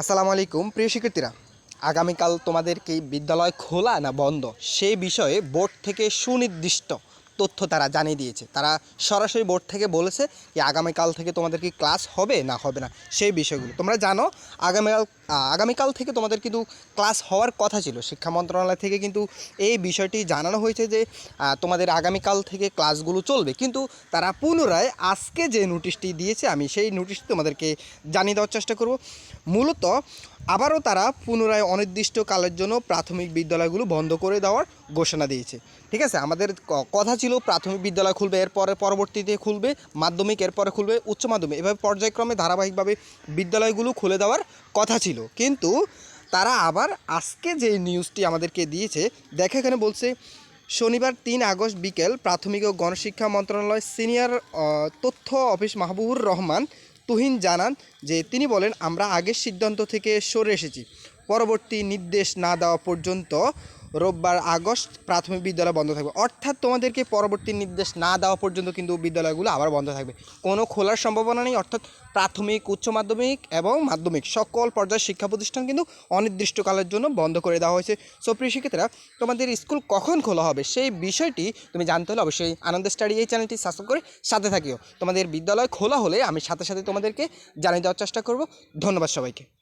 আসসালামু আলাইকুম, প্রিয় শিক্ষার্থীরা। আগামীকাল তোমাদের কি বিদ্যালয় খোলা না বন্ধ, সেই বিষয়ে বোর্ড থেকে সুনির্দিষ্ট তথ্য তারা জানিয়ে দিয়েছে। তারা সরাসরি বোর্ড থেকে বলেছে যে আগামীকাল থেকে তোমাদের কি ক্লাস হবে? না হবে না। সেই বিষয়গুলো। তোমরা জানো, আগামীকাল আগামীকাল থেকে তোমাদের কিন্তু ক্লাস হওয়ার কথা ছিল। শিক্ষা মন্ত্রণালয় থেকে কিন্তু এই বিষয়টি জানানো হয়েছে যে তোমাদের আগামীকাল থেকে ক্লাসগুলো চলবে। কিন্তু তারা পুনরায় আজকে যে নোটিশটি দিয়েছে, আমি সেই নোটিশটি তোমাদেরকে জানিয়ে দেওয়ার চেষ্টা করব। মূলত আবারও তারা পুনরায় অনির্দিষ্টকালের জন্য প্রাথমিক বিদ্যালয়গুলো বন্ধ করে দেওয়ার ঘোষণা দিয়েছে। ঠিক আছে? আমাদের কথা ছিল প্রাথমিক বিদ্যালয় খুলবে, এরপরে পরবর্তীতে খুলবে, মাধ্যমিক, এরপরে খুলবে, উচ্চ মাধ্যমিক। এভাবে পর্যায়ক্রমে ধারাবাহিকভাবে বিদ্যালয়গুলো খুলে দেওয়ার কথা ছিল। কিন্তু তারা আবার আজকে যে নিউজটি আমাদেরকে দিয়েছে, দেখে এখানে বলছে, শনিবার তিন আগস্ট বিকেল প্রাথমিক ও গণশিক্ষা মন্ত্রণালয় সিনিয়র তথ্য অফিস মাহবুবুর রহমান তুহিন জানান যে তিনি বলেন, আমরা আগের সিদ্ধান্ত থেকে সরে এসেছি। পরবর্তী নির্দেশ না দেওয়া পর্যন্ত রোববার আগস্ট প্রাথমিক বিদ্যালয় বন্ধ থাকবে। অর্থাৎ তোমাদেরকে পরবর্তী নির্দেশ না দেওয়া পর্যন্ত কিন্তু বিদ্যালয়গুলো আবার বন্ধ থাকবে। কোনো খোলার সম্ভাবনা নেই, অর্থাৎ প্রাথমিক, উচ্চ মাধ্যমিক এবং মাধ্যমিক সকল পর্যায়ের শিক্ষা প্রতিষ্ঠান কিন্তু অনির্দিষ্টকালের জন্য বন্ধ করে দেওয়া হয়েছে। সো প্রিয় শিক্ষিতরা, তোমাদের স্কুল কখন খোলা হবে সেই বিষয়টি তুমি জানতে হলে অবশ্যই আনন্দ স্টাডি এই চ্যানেলটি সাবস্ক্রাইব করে সাথে থাকিও। তোমাদের বিদ্যালয় খোলা হলে আমি সাথে সাথে তোমাদেরকে জানিয়ে দেওয়ার চেষ্টা করব। ধন্যবাদ সবাইকে।